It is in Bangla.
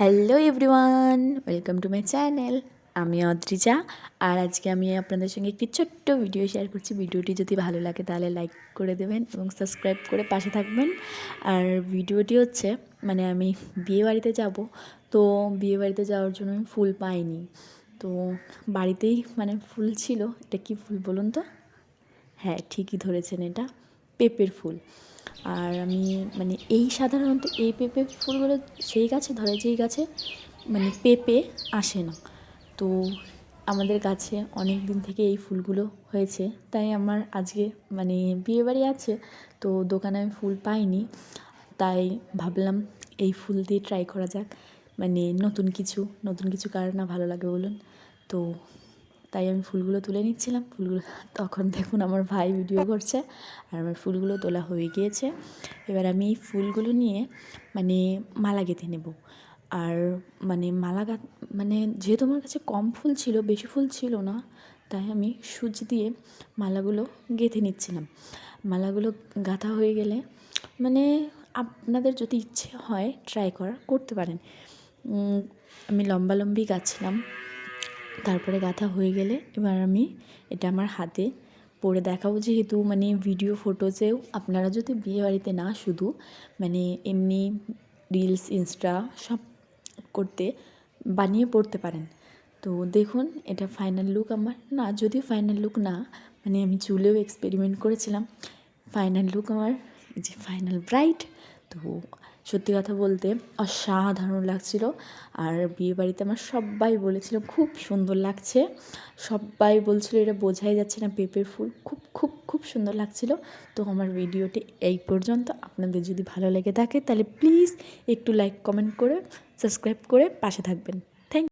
Hello everyone welcome to my channel আমি অদ্রিজা, আর আজকে আমি আপনাদের সঙ্গে একটি ছোট্ট ভিডিও শেয়ার করছি। ভিডিওটি যদি ভালো লাগে, তাহলে লাইক করে দেবেন এবং সাবস্ক্রাইব করে পাশে থাকবেন। আর ভিডিওটি হচ্ছে মানে আমি বিয়ে বাড়িতে যাব, তো বিয়ে বাড়িতে যাওয়ার জন্য আমি ফুল পাইনি। তো বাড়িতেই মানে ফুল ছিল। এটা কি ফুল বলুন তো? হ্যাঁ ঠিকই ধরেছেন এটা। পেঁপের ফুল। আর আমি মানে এই সাধারণত এই পেঁপে ফুলগুলো সেই গাছে ধরে, যেই গাছে মানে পেঁপে আসে না। তো আমাদের গাছে অনেক দিন থেকে এই ফুলগুলো হয়েছে। তাই আমার আজকে মানে বিয়েবাড়ি আছে, তো দোকানে আমি ফুল পাইনি। তাই ভাবলাম এই ফুল দিয়ে ট্রাই করা যাক। মানে নতুন কিছু নতুন কিছু কার না ভালো লাগে বলুন। তো তাই আমি ফুলগুলো তুলে নিচ্ছিলাম। ফুলগুলো তখন দেখুন আমার ভাই ভিডিও করছে আর আমার ফুলগুলো তোলা হয়ে গিয়েছে। এবার আমি ফুলগুলো নিয়ে মানে মালা গেঁথে নেব। আর মানে মালা মানে যেহেতু আমার কাছে কম ফুল ছিল, বেশি ফুল ছিল না, তাই আমি সুচ দিয়ে মালাগুলো গেঁথে নিচ্ছিলাম। মালাগুলো গাঁথা হয়ে গেলে মানে আপনাদের যদি ইচ্ছে হয় ট্রাই করার করতে পারেন। আমি লম্বা লম্বি গাচ্ছিলাম তারপরে গাঁথা হয়ে গেলে এবার আমি এটা আমার হাতে পরে দেখাবো। যেহেতু মানে ভিডিও ফটোজেও আপনারা যদি বিয়ে বাড়িতে না শুধু মানে এমনি রিলস ইনস্টা সব করতে বানিয়ে পড়তে পারেন। তো দেখুন, এটা ফাইনাল লুক আমার। না, যদিও ফাইনাল লুক না মানে আমি চুলেও এক্সপেরিমেন্ট করেছিলাম। ফাইনাল লুক আমার যে ফাইনাল ব্রাইট তো সত্যি কথা বলতে অসাধারণ লাগছিল। আর বিয়েবাড়িতে আমার সবাই বলেছিল, খুব সুন্দর লাগছে। সবাই বলছিল, এটা বোঝাই যাচ্ছে না, পেঁপের ফুল। খুব খুব খুব সুন্দর লাগছিল। তো আমার ভিডিওটি এই পর্যন্ত। আপনাদের যদি ভালো লেগে থাকে, তাহলে প্লিজ একটু লাইক কমেন্ট করে সাবস্ক্রাইব করে পাশে থাকবেন।